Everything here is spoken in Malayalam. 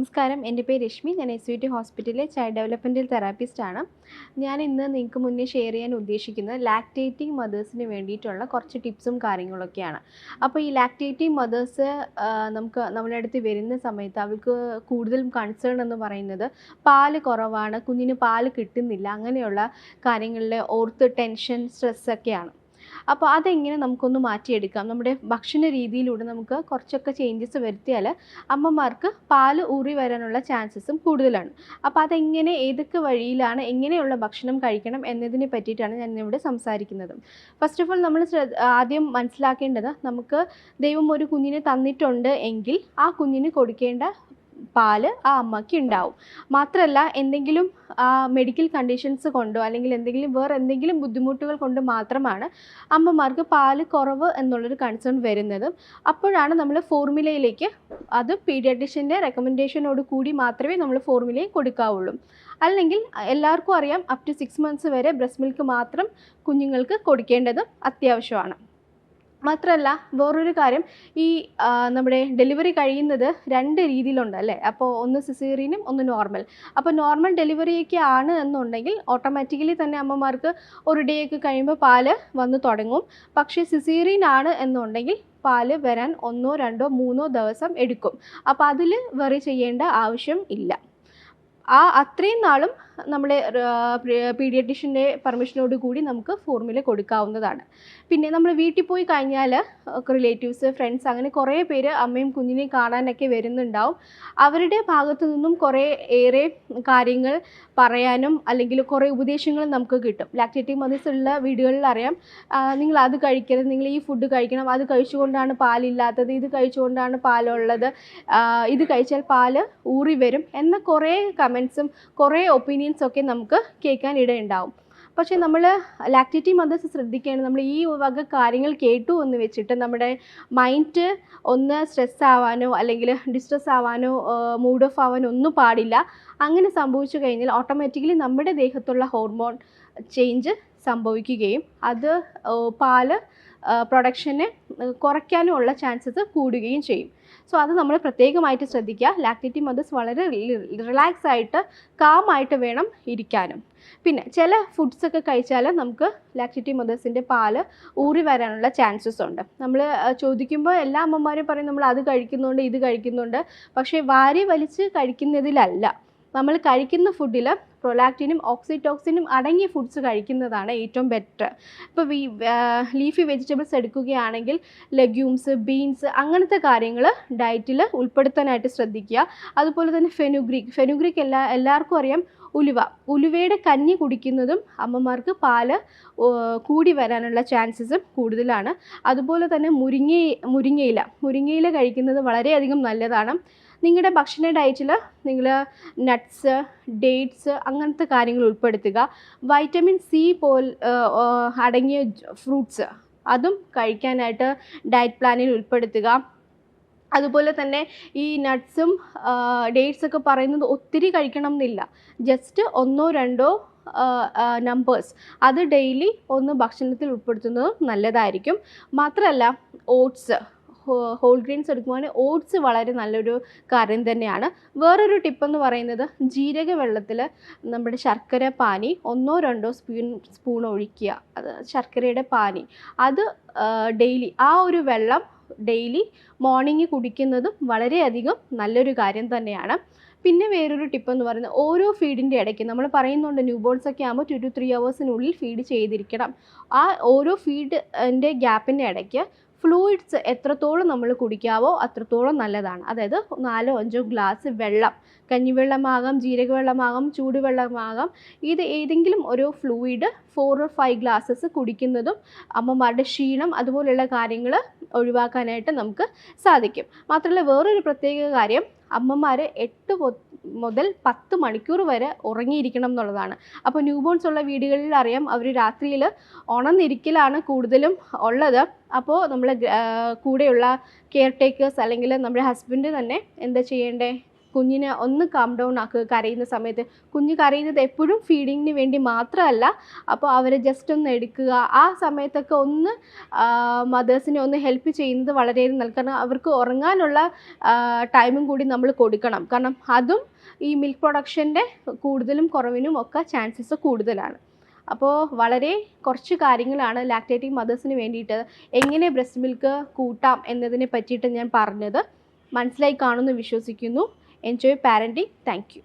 നമസ്കാരം. എന്റെ പേര് രശ്മി. ഞാൻ എസ് യു ടി ഹോസ്പിറ്റലിലെ ചൈൽഡ് ഡെവലപ്മെന്റൽ തെറാപ്പിസ്റ്റ് ആണ്. ഞാൻ ഇന്ന് നിങ്ങൾക്ക് മുന്നേ ഷെയർ ചെയ്യാൻ ഉദ്ദേശിക്കുന്നത് ലാക്ടേറ്റിംഗ് മദേഴ്സിന് വേണ്ടിയിട്ടുള്ള കുറച്ച് ടിപ്സും കാര്യങ്ങളൊക്കെയാണ്. അപ്പോൾ ഈ ലാക്ടേറ്റിംഗ് മദേഴ്സ് നമുക്ക് നമ്മുടെ അടുത്ത് വരുന്ന സമയത്ത് അവർക്ക് കൂടുതലും കൺസേൺ എന്ന് പറയുന്നത് പാൽ കുറവാണ് കുഞ്ഞിന് പാൽ കിട്ടുന്നില്ല അങ്ങനെയുള്ള കാര്യങ്ങളിൽ ഓർത്ത് ടെൻഷൻ സ്ട്രെസ്സൊക്കെയാണ് അപ്പോൾ അതെങ്ങനെ നമുക്കൊന്ന് മാറ്റിയെടുക്കാം? നമ്മുടെ ഭക്ഷണ രീതിയിലൂടെ നമുക്ക് കുറച്ചൊക്കെ ചേഞ്ചസ് വരുത്തിയാൽ അമ്മമാർക്ക് പാൽ ഊറി വരാനുള്ള ചാൻസസും കൂടുതലാണ്. അപ്പോൾ അതെങ്ങനെ ഏതൊക്കെ വഴിയിലാണ് എങ്ങനെയുള്ള ഭക്ഷണം കഴിക്കണം എന്നതിനെ പറ്റിയിട്ടാണ് ഞാൻ ഇവിടെ സംസാരിക്കുന്നത്. ഫസ്റ്റ് ഓഫ് ഓൾ നമ്മൾ ആദ്യം മനസ്സിലാക്കേണ്ടത് നമുക്ക് ദൈവം ഒരു കുഞ്ഞിനെ തന്നിട്ടുണ്ട് എങ്കിൽ ആ കുഞ്ഞിന് കൊടുക്കേണ്ട പാൽ ആ അമ്മയ്ക്ക് ഉണ്ടാവും. മാത്രമല്ല എന്തെങ്കിലും മെഡിക്കൽ കണ്ടീഷൻസ് കൊണ്ടോ അല്ലെങ്കിൽ എന്തെങ്കിലും വേറെ എന്തെങ്കിലും ബുദ്ധിമുട്ടുകൾ കൊണ്ട് മാത്രമാണ് അമ്മമാർക്ക് പാൽ കുറവ് എന്നുള്ളൊരു കൺസേൺ വരുന്നത്. അപ്പോഴാണ് നമ്മൾ ഫോർമുലയിലേക്ക് അത് പീഡിയാട്രിഷ്യന്റെ റെക്കമെൻഡേഷനോട് കൂടി മാത്രമേ നമ്മൾ ഫോർമുലയിൽ കൊടുക്കാവുള്ളൂ. അല്ലെങ്കിൽ എല്ലാവർക്കും അറിയാം അപ് ടു സിക്സ് മന്ത്സ് വരെ ബ്രസ്റ്റ് മിൽക്ക് മാത്രം കുഞ്ഞുങ്ങൾക്ക് കൊടുക്കേണ്ടത് അത്യാവശ്യമാണ്. മാത്രമല്ല വേറൊരു കാര്യം. ഈ നമ്മുടെ ഡെലിവറി കഴിയുന്നത് രണ്ട് രീതിയിലുണ്ട് അല്ലേ? അപ്പോൾ ഒന്ന് സിസേറിയനും ഒന്ന് നോർമൽ. അപ്പോൾ നോർമൽ ഡെലിവറിയൊക്കെ ആണ് എന്നുണ്ടെങ്കിൽ ഓട്ടോമാറ്റിക്കലി തന്നെ അമ്മമാർക്ക് ഒരു ഡേ ഒക്കെ കഴിയുമ്പോൾ പാൽ വന്ന് തുടങ്ങും. പക്ഷേ സിസേറിയൻ ആണ് എന്നുണ്ടെങ്കിൽ പാൽ വരാൻ ഒന്നോ രണ്ടോ മൂന്നോ ദിവസം എടുക്കും. അപ്പോൾ അതിൽ വെറി ചെയ്യേണ്ട ആവശ്യം ഇല്ല. ആ അത്രയും നാളും നമ്മുടെ പീഡിയട്രീഷ്യന്റെ പെർമിഷനോട് കൂടി നമുക്ക് ഫോർമുല കൊടുക്കാവുന്നതാണ്. പിന്നെ നമ്മൾ വീട്ടിൽ പോയി കഴിഞ്ഞാൽ റിലേറ്റീവ്സ് ഫ്രണ്ട്സ് അങ്ങനെ കുറേ പേര് അമ്മയും കുഞ്ഞിനെയും കാണാനൊക്കെ വരുന്നുണ്ടാവും. അവരുടെ ഭാഗത്തു നിന്നും കുറേ ഏറെ കാര്യങ്ങൾ പറയാനും അല്ലെങ്കിൽ കുറേ ഉപദേശങ്ങൾ നമുക്ക് കിട്ടും. ലാക്ടേറ്റീവ് മദേഴ്സ് ഉള്ള വീടുകളിൽ അറിയാം നിങ്ങൾ അത് കഴിക്കരുത് നിങ്ങൾ ഈ ഫുഡ് കഴിക്കണം അത് കഴിച്ചുകൊണ്ടാണ് പാലില്ലാത്തത് ഇത് കഴിച്ചുകൊണ്ടാണ് പാലുള്ളത് ഇത് കഴിച്ചാൽ പാൽ ഊറി വരും എന്ന കുറേ കമൻസും കുറേ ഒപ്പീനിയൻസ് ഒക്കെ നമുക്ക് കേൾക്കാൻ ഇടയുണ്ടാവും. പക്ഷേ നമ്മൾ ലാക്ടേറ്റീവ് മദേഴ്സ് ശ്രദ്ധിക്കുകയാണ് നമ്മൾ ഈ വക കാര്യങ്ങൾ കേട്ടു എന്ന് വെച്ചിട്ട് നമ്മുടെ മൈൻഡ് ഒന്ന് സ്ട്രെസ് ആവാനോ അല്ലെങ്കിൽ ഡിസ്ട്രെസ് ആവാനോ മൂഡ് ഓഫ് ആവാനോ ഒന്നും പാടില്ല. അങ്ങനെ സംഭവിച്ചു കഴിഞ്ഞാൽ ഓട്ടോമാറ്റിക്കലി നമ്മുടെ ദേഹത്തുള്ള ഹോർമോൺ ചേഞ്ച് സംഭവിക്കുകയും അത് പാൽ പ്രൊഡക്ഷനെ കുറയ്ക്കാനുമുള്ള ചാൻസസ് കൂടുകയും ചെയ്യും. സോ അത് നമ്മൾ പ്രത്യേകമായിട്ട് ശ്രദ്ധിക്കുക. ലാക്ടേറ്റീവ് മദേഴ്സ് വളരെ റിലാക്സ് ആയിട്ട് കാമായിട്ട് വേണം ഇരിക്കാനും. പിന്നെ ചില ഫുഡ്സ് ഒക്കെ കഴിച്ചാൽ നമുക്ക് ലാക്ടേറ്റീവ് മദേഴ്സിന്റെ പാൽ ഊറി വരാനുള്ള ചാൻസസ് ഉണ്ട്. നമ്മൾ ചോദിക്കുമ്പോൾ എല്ലാ അമ്മമാരും പറയും നമ്മൾ അത് കഴിക്കുന്നുണ്ട് ഇത് കഴിക്കുന്നുണ്ട്. പക്ഷേ വാരി വലിച്ച് കഴിക്കുന്നതിലല്ല. നമ്മൾ കഴിക്കുന്ന ഫുഡിൽ പ്രൊലാക്റ്റിനും ഓക്സിറ്റോക്സിനും അടങ്ങിയ ഫുഡ്സ് കഴിക്കുന്നതാണ് ഏറ്റവും ബെറ്റർ ഇപ്പോൾ വി ലീഫി വെജിറ്റബിൾസ് എടുക്കുകയാണെങ്കിൽ ലെഗ്യൂംസ് ബീൻസ് അങ്ങനത്തെ കാര്യങ്ങൾ ഡയറ്റിൽ ഉൾപ്പെടുത്താനായിട്ട് ശ്രദ്ധിക്കുക. അതുപോലെ തന്നെ ഫെനുഗ്രിക് ഫെനുഗ്രിക് എല്ലാ എല്ലാവർക്കും അറിയാം ഉലുവ. ഉലുവയുടെ കഞ്ഞി കുടിക്കുന്നതും അമ്മമാർക്ക് പാൽ കൂടി വരാനുള്ള ചാൻസസും കൂടുതലാണ്. അതുപോലെ തന്നെ മുരിങ്ങ മുരിങ്ങയില. മുരിങ്ങയില കഴിക്കുന്നത് വളരെയധികം നല്ലതാണ്. നിങ്ങളുടെ ഭക്ഷണ ഡയറ്റിൽ നിങ്ങൾ നട്ട്സ് ഡേറ്റ്സ് അങ്ങനത്തെ കാര്യങ്ങൾ ഉൾപ്പെടുത്തുക. വൈറ്റമിൻ സി പോൽ അടങ്ങിയ ഫ്രൂട്ട്സ് അതും കഴിക്കാനായിട്ട് ഡയറ്റ് പ്ലാനിൽ ഉൾപ്പെടുത്തുക. അതുപോലെ തന്നെ ഈ നട്ട്സും ഡേറ്റ്സ് ഒക്കെ പറയുന്നത് ഒത്തിരി കഴിക്കണം എന്നില്ല. ജസ്റ്റ് ഒന്നോ രണ്ടോ നമ്പേഴ്സ് അത് ഡെയിലി ഒന്ന് ഭക്ഷണത്തിൽ ഉൾപ്പെടുത്തുന്നത് നല്ലതായിരിക്കും. മാത്രമല്ല ഓട്സ് ഹോൾ ഗ്രെയിൻസ് എടുക്കുവാണെങ്കിൽ ഓട്സ് വളരെ നല്ലൊരു കാര്യം തന്നെയാണ്. വേറൊരു ടിപ്പ് എന്ന് പറയുന്നത് ജീരക വെള്ളത്തിൽ നമ്മുടെ ശർക്കര പാനി ഒന്നോ രണ്ടോ സ്പൂൺ സ്പൂൺ ഒഴിക്കുക. അത് ശർക്കരയുടെ പാനി. അത് ഡെയിലി ആ ഒരു വെള്ളം ഡെയിലി മോർണിംഗ് കുടിക്കുന്നതും വളരെയധികം നല്ലൊരു കാര്യം തന്നെയാണ്. പിന്നെ വേറൊരു ടിപ്പ് എന്ന് പറയുന്നത് ഓരോ ഫീഡിന്റെ ഇടയ്ക്ക് നമ്മൾ പറയുന്നുണ്ട് ന്യൂ ബോൺസ് ഒക്കെ ആകുമ്പോൾ ടു ടു ത്രീ അവേഴ്സിനുള്ളിൽ ഫീഡ് ചെയ്തിരിക്കണം. ആ ഓരോ ഫീഡിന്റെ ഗ്യാപ്പിന്റെ ഇടയ്ക്ക് ഫ്ലൂയിഡ്സ് എത്രത്തോളം നമ്മൾ കുടിക്കാവോ അത്രത്തോളം നല്ലതാണ്. അതായത് നാലോ അഞ്ചോ ഗ്ലാസ് വെള്ളം കഞ്ഞിവെള്ളമാകാം ജീരകവെള്ളമാകാം ചൂടുവെള്ളമാകാം ഇത് ഏതെങ്കിലും ഒരു fluid four or five glasses കുടിക്കുന്നതും അമ്മമാരുടെ ക്ഷീണം അതുപോലെയുള്ള കാര്യങ്ങൾ ഒഴിവാക്കാനായിട്ട് നമുക്ക് സാധിക്കും. മാത്രമല്ല വേറൊരു പ്രത്യേക കാര്യം അമ്മമാർ എട്ട് മുതൽ പത്ത് മണിക്കൂർ വരെ ഉറങ്ങിയിരിക്കണം എന്നുള്ളതാണ്. അപ്പോൾ ന്യൂ ബോൺസ് ഉള്ള വീടുകളിൽ അറിയാം അവർ രാത്രിയിൽ ഉണർന്നിരിക്കലാണ് കൂടുതലും ഉള്ളത്. അപ്പോൾ നമ്മൾ കൂടെയുള്ള കെയർ ടേക്കേഴ്സ് അല്ലെങ്കിൽ നമ്മുടെ ഹസ്ബൻഡ് തന്നെ എന്താ ചെയ്യേണ്ടേ? കുഞ്ഞിനെ ഒന്ന് കാം ഡൗൺ ആക്കുക കരയുന്ന സമയത്ത്. കുഞ്ഞ് കരയുന്നത് എപ്പോഴും ഫീഡിങ്ങിന് വേണ്ടി മാത്രമല്ല അപ്പോൾ അവരെ ജസ്റ്റ് ഒന്ന് എടുക്കുക. ആ സമയത്തൊക്കെ ഒന്ന് മദേഴ്സിനെ ഒന്ന് ഹെൽപ്പ് ചെയ്യുന്നത് വളരെ നല്ല കാരണം അവർക്ക് ഉറങ്ങാനുള്ള ടൈമും കൂടി നമ്മൾ കൊടുക്കണം. കാരണം അതും ഈ മിൽക്ക് പ്രൊഡക്ഷന്റെ കൂടുതലും കുറവിനും ഒക്കെ ചാൻസസ് കൂടുതലാണ്. അപ്പോൾ വളരെ കുറച്ച് കാര്യങ്ങളാണ് ലാക്ടേറ്റിംഗ് മദേഴ്സിന് വേണ്ടിയിട്ട് എങ്ങനെ ബ്രസ്റ്റ് മിൽക്ക് കൂട്ടാം എന്നതിനെ പറ്റിയിട്ട് ഞാൻ പറഞ്ഞത്. മനസ്സിലായി കാണുമെന്ന് വിശ്വസിക്കുന്നു. Enjoy parenting. Thank you.